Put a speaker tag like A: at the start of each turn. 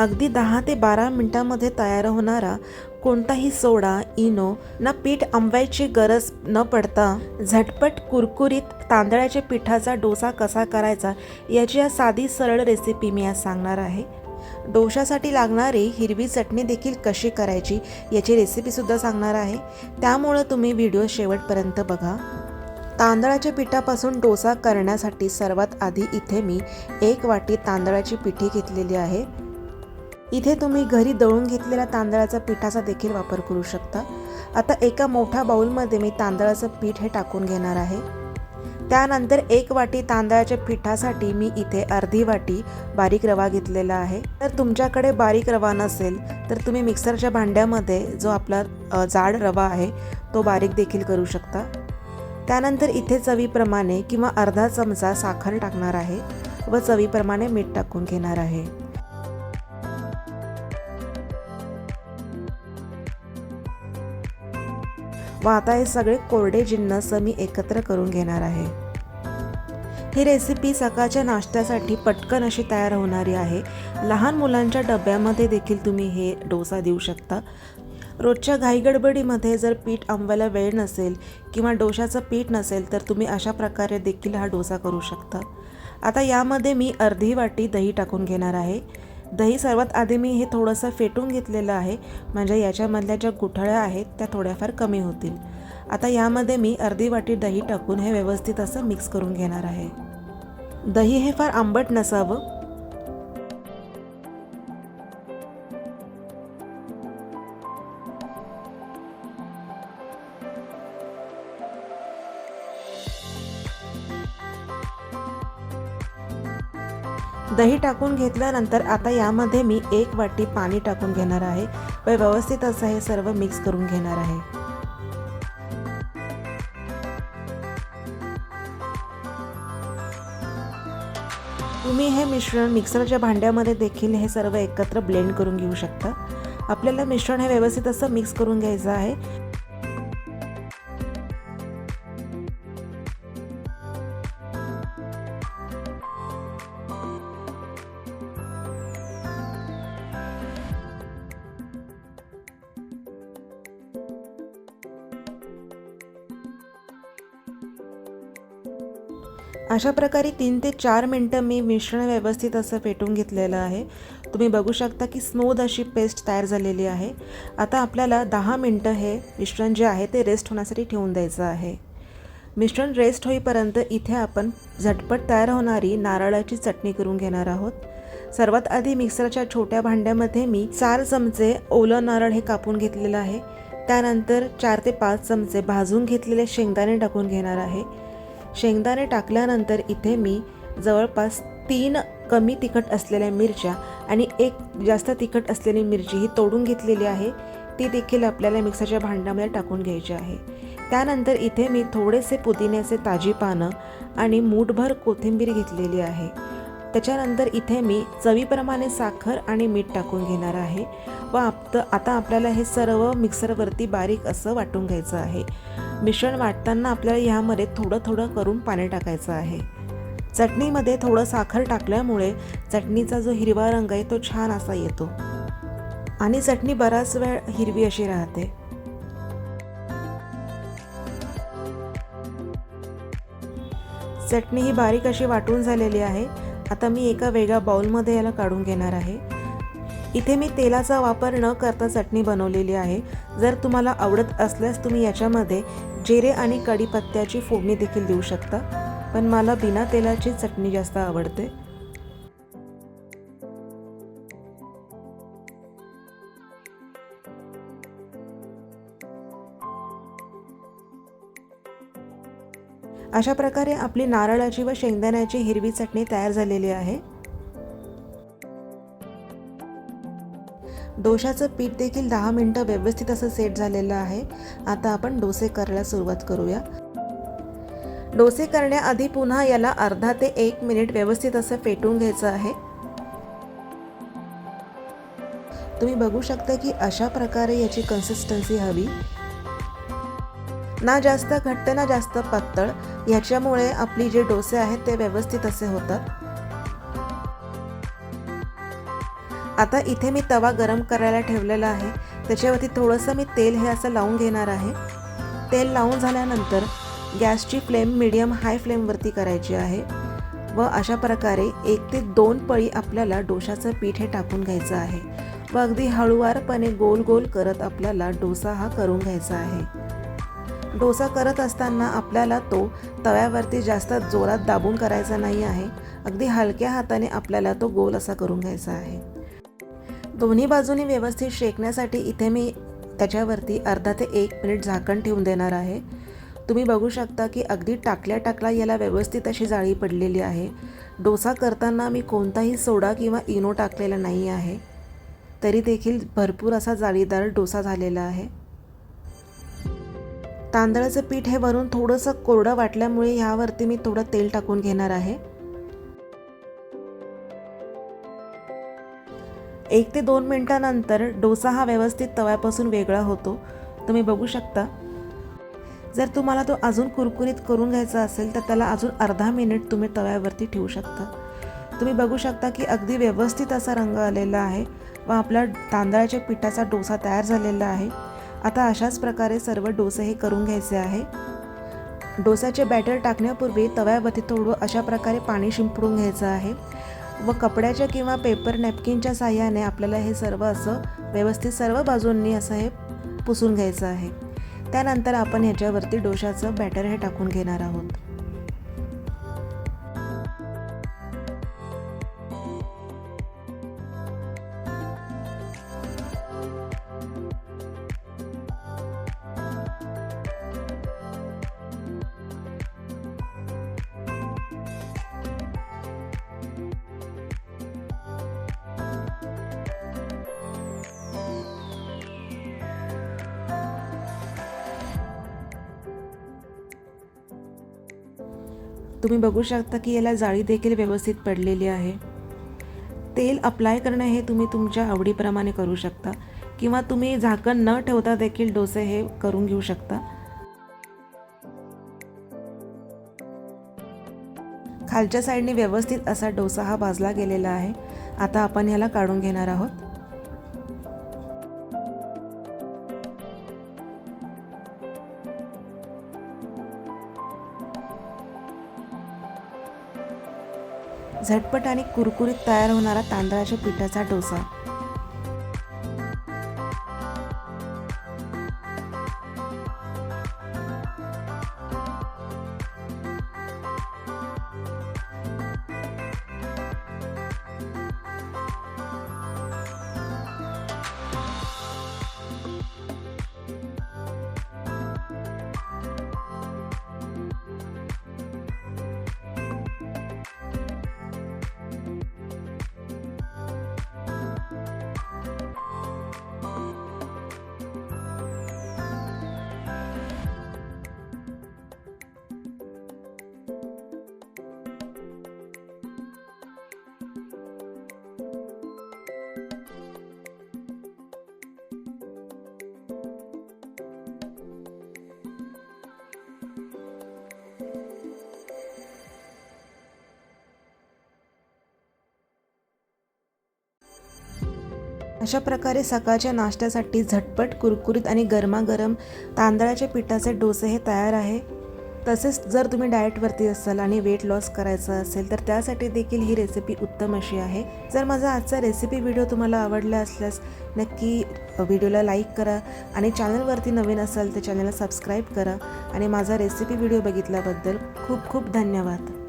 A: अगदी दहा ते बारा मिनटामध्ये तयार होणारा कोणताही सोडा इनो ना पीठ आंबवायची गरज न पडता झटपट कुरकुरीत तांदळाच्या पिठाचा डोसा कसा करायचा याची आज साधी सरळ रेसिपी मी आज सांगणार आहे. डोशासाठी लागणारी हिरवी चटणी देखील कशी करायची याची रेसिपीसुद्धा सांगणार आहे. त्यामुळं तुम्ही व्हिडिओ शेवटपर्यंत बघा. तांदळाच्या पिठापासून डोसा करण्यासाठी सर्वात आधी इथे मी एक वाटी तांदळाची पिठी घेतलेली आहे. इथे तुम्ही घरी दळून घेतलेल्या तांदळाचा पिठाचा देखील वापर करू शकता. आता एका मोठ्या बाऊलमध्ये मी तांदळाचं पीठ हे टाकून घेणार आहे. त्यानंतर एक वाटी तांदळाच्या पिठासाठी मी इथे अर्धी वाटी बारीक रवा घेतलेला आहे. तर तुमच्याकडे बारीक रवा नसेल तर तुम्ही मिक्सरच्या भांड्यामध्ये जो आपला जाड रवा आहे तो बारीक देखील करू शकता. त्यानंतर इथे चवीप्रमाणे किंवा अर्धा चमचा साखर टाकणार आहे व चवीप्रमाणे मीठ टाकून घेणार आहे. व आता हे सगळे कोरडे जिन्नस मी एकत्र करून घेणार आहे. ही रेसिपी सकाळच्या नाश्त्यासाठी पटकन अशी तयार होणारी आहे. लहान मुलांच्या डब्यामध्ये देखील तुम्ही हे डोसा देऊ शकता. रोजच्या घाईगडबडीमध्ये जर पीठ आंबायला वेळ नसेल किंवा डोशाचं पीठ नसेल तर तुम्ही अशा प्रकारे देखील हा डोसा करू शकता. आता यामध्ये मी अर्धी वाटी दही टाकून घेणार आहे. दही सर्वात आधी मी हे थोडंसं फेटून घेतलेलं आहे. म्हणजे याच्यामधल्या ज्या गुठळ्या आहेत त्या थोड्याफार कमी होतील. आता यामध्ये मी अर्धी वाटी दही टाकून हे व्यवस्थित असं मिक्स करून घेणार आहे. दही हे फार आंबट नसावं. दही टाकून घेतल्यानंतर आता यामध्ये मी एक वाटी पाणी टाकून घेणार आहे व व्यवस्थित असं हे सर्व मिक्स करून घेणार आहे. तुम्ही हे मिश्रण मिक्सरच्या भांड्यामध्ये देखील हे सर्व एकत्र ब्लेंड करून घेऊ शकता. आपल्याला मिश्रण हे व्यवस्थित असं मिक्स करून घ्यायचं आहे. अशा प्रकारे तीन ते चार मिनटं मी मिश्रण व्यवस्थित असं फेटून घेतलेलं आहे. तुम्ही बघू शकता की स्मूद अशी पेस्ट तयार झालेली आहे. आता आपल्याला दहा मिनटं हे मिश्रण जे आहे ते रेस्ट होण्यासाठी ठेवून द्यायचं आहे. मिश्रण रेस्ट होईपर्यंत इथे आपण झटपट तयार होणारी नारळाची चटणी करून घेणार आहोत. सर्वात आधी मिक्सरच्या छोट्या भांड्यामध्ये मी चार चमचे ओलं नारळ हे कापून घेतलेलं आहे. त्यानंतर चार ते पाच चमचे भाजून घेतलेले शेंगदाणे टाकून घेणार आहे. शेंगदाणे टाकल्यानंतर इथे मी जवळपास तीन कमी तिखट असलेल्या मिरच्या आणि एक जास्त तिखट असलेली मिरची ही तोडून घेतलेली आहे. ती देखील आपल्याला मिक्सरच्या भांड्यामध्ये टाकून घ्यायची आहे. त्यानंतर इथे मी थोडेसे पुदिन्याचे ताजी पानं आणि मूठभर कोथिंबीर घेतलेली आहे. त्याच्यानंतर इथे मी चवीप्रमाणे साखर आणि मीठ टाकून घेणार आहे. व आप आता आपल्याला हे सर्व मिक्सरवरती बारीक असं वाटून घ्यायचं आहे. मिश्रण वाटताना आपल्याला ह्यामध्ये थोडं थोडं करून पाणी टाकायचं आहे. चटणीमध्ये थोडं साखर टाकल्यामुळे चटणीचा जो हिरवा रंग आहे तो छान असा येतो. आणि चटणी बराच वेळ हिरवी अशी राहते. चटणी ही बारीक अशी वाटून झालेली आहे. आता मी एका वेगळ्या बाउलमध्ये याला काढून घेणार आहे. इथे मी तेलाचा वापर न करता चटणी बनवलेली आहे. जर तुम्हाला आवडत असल्यास तुम्ही याच्यामध्ये जिरे आणि कढीपत्त्याची फोडणी देखील देऊ शकता. पण मला बिना तेलाची चटणी जास्त आवडते. अशा प्रकारे आपली नारळाची व शेंगदाण्याची हिरवी चटणी तयार झालेली आहे. डोशाचं पीठ देखील दहा मिनटं व्यवस्थित असं सेट झालेलं आहे. आता आपण डोसे करायला सुरुवात करूया. डोसे करण्याआधी पुन्हा याला अर्धा ते एक मिनिट व्यवस्थित असं फेटून घ्यायचं आहे. तुम्ही बघू शकता की अशा प्रकारे याची कन्सिस्टन्सी हवी. ना जास्त घट्ट ना जास्त पातळ ह्याच्यामुळे आपली जे डोसे आहेत ते व्यवस्थित असे होतात. आता इथे मी तवा गरम करायला ठेवलेला आहे. त्याच्यावरती थोडंसं मी तेल हे असं लावून घेणार आहे. तेल लावून झाल्यानंतर गॅसची फ्लेम मिडियम हाय फ्लेमवरती करायची आहे. व अशा प्रकारे एक ते दोन पळी आपल्याला डोशाचं पीठ हे टाकून घ्यायचं आहे. व अगदी हळुवारपणे गोल गोल करत आपल्याला डोसा हा करून घ्यायचा आहे. डोसा करत असताना आपल्याला तो तव्यावरती जास्त जोरात दाबून करायचा नाही आहे. अगदी हलक्या हाताने आपल्याला तो गोल असा करून घ्यायचा आहे. दोन्ही बाजूनी व्यवस्थित शेकण्यासाठी इथे मी त्याच्यावरती अर्धा ते एक मिनिट झाकण ठेवून देणार आहे. तुम्ही बघू शकता की अगदी टाकल्या टाकला याला व्यवस्थित अशी जाळी पडलेली आहे. डोसा करताना मी कोणताही सोडा किंवा इनो टाकलेला नाही आहे. तरी देखील भरपूर असा जाळीदार डोसा झालेला आहे. तांदळाचं पीठ हे वरून थोडंसं कोरडं वाटल्यामुळे ह्यावरती मी थोडं तेल टाकून घेणार आहे. एक ते दोन मिनटानंतर डोसा हा व्यवस्थित तव्यापासून वेगळा होतो. तुम्ही बघू शकता. जर तुम्हाला तो अजून कुरकुरीत करून घ्यायचा असेल तर त्याला अजून अर्धा मिनिट तुम्ही तव्यावरती ठेवू शकता. तुम्ही बघू शकता की अगदी व्यवस्थित असा रंग आलेला आहे व आपला तांदळाच्या पिठाचा डोसा तयार झालेला आहे. आता अशाच प्रकारे सर्व डोसे हे करून घ्यायचे आहे. डोसाचे बॅटर टाकण्यापूर्वी तव्यावरती थोडं अशा प्रकारे पाणी शिंपडून घ्यायचं आहे. व कपड्याच्या किंवा पेपर नॅपकिनच्या साह्याने आपल्याला हे सर्व असं व्यवस्थित सर्व बाजूंनी असं हे पुसून घ्यायचं आहे. त्यानंतर आपण ह्याच्यावरती डोशाचं बॅटर हे टाकून घेणार आहोत. तुम्ही बघू शकता की याला जाळी देखील व्यवस्थित पडलेली आहे. तेल अप्लाय करणं हे तुम्ही तुमच्या आवडीप्रमाणे करू शकता किंवा तुम्ही झाकण न ठेवता देखील डोसे हे करून घेऊ शकता. खालच्या साईडने व्यवस्थित असा डोसा हा भाजला गेलेला आहे. आता आपण ह्याला काढून घेणार आहोत. झटपट आणि कुरकुरीत तयार होणारा तांदळाच्या पिठाचा डोसा. अशा प्रकारे सकाळच्या नाश्त्यासाठी झटपट कुरकुरीत आणि गरमागरम तांदळाच्या पिठाचे डोसे हे तयार आहे. तसेच जर तुम्ही डाएटवरती असाल आणि वेट लॉस करायचं असेल तर त्यासाठी देखील ही रेसिपी उत्तम अशी आहे. जर माझा आजचा रेसिपी व्हिडिओ तुम्हाला आवडला असल्यास नक्की व्हिडिओला लाईक करा आणि चॅनलवरती नवीन असाल तर चॅनलला सबस्क्राईब करा. आणि माझा रेसिपी व्हिडिओ बघितल्याबद्दल खूप खूप धन्यवाद.